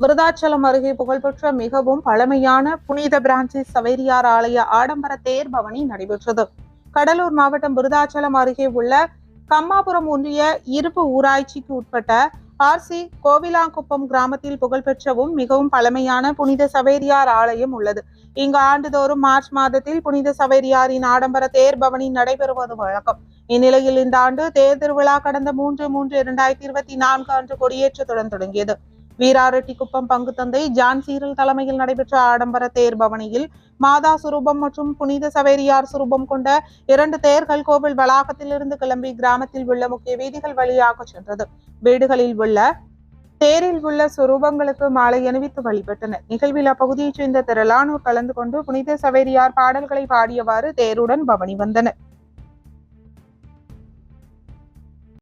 விருதாச்சலம் அருகே புகழ்பெற்ற மிகவும் பழமையான புனித பிரான்சிஸ் சவேரியார் ஆலய ஆடம்பர தேர் பவனி நடைபெற்றது. கடலூர் மாவட்டம் விருதாச்சலம் அருகே உள்ள கம்மாபுரம் ஒன்றிய இருப்பு ஊராட்சிக்கு உட்பட்ட ஆர்சி கோவிலாங்குப்பம் கிராமத்தில் புகழ்பெற்றவும் மிகவும் பழமையான புனித சவேரியார் ஆலயம் உள்ளது. இங்கு ஆண்டுதோறும் மார்ச் மாதத்தில் புனித சவேரியாரின் ஆடம்பர தேர் பவனி நடைபெறுவது வழக்கம். இந்நிலையில் இந்த ஆண்டு தேர் திருவிழா கடந்த மூன்று மூன்று இரண்டாயிரத்தி இருபத்தி நான்கு அன்று கொடியேற்றத்துடன் தொடங்கியது. வீராரெட்டிக்குப்பம் பங்கு தந்தை ஜான் சீரல் தலைமையில் நடைபெற்ற ஆடம்பர தேர் பவனியில் மாதா சுரூபம் மற்றும் புனித சவேரியார் சுரூபம் கொண்ட இரண்டு தேர்கள் கோவில் வளாகத்திலிருந்து கிளம்பி கிராமத்தில் உள்ள முக்கிய வீதிகள் வழியாக சென்றது. வீடுகளில் உள்ள தேரில் உள்ள சுரூபங்களுக்கு மாலை அணிவித்து வழிபட்டனர். நிகழ்வில் அப்பகுதியைச் சேர்ந்த திரளானோர் கலந்து கொண்டு புனித சவேரியார் பாடல்களை பாடியவாறு தேருடன் பவனி வந்தனர்.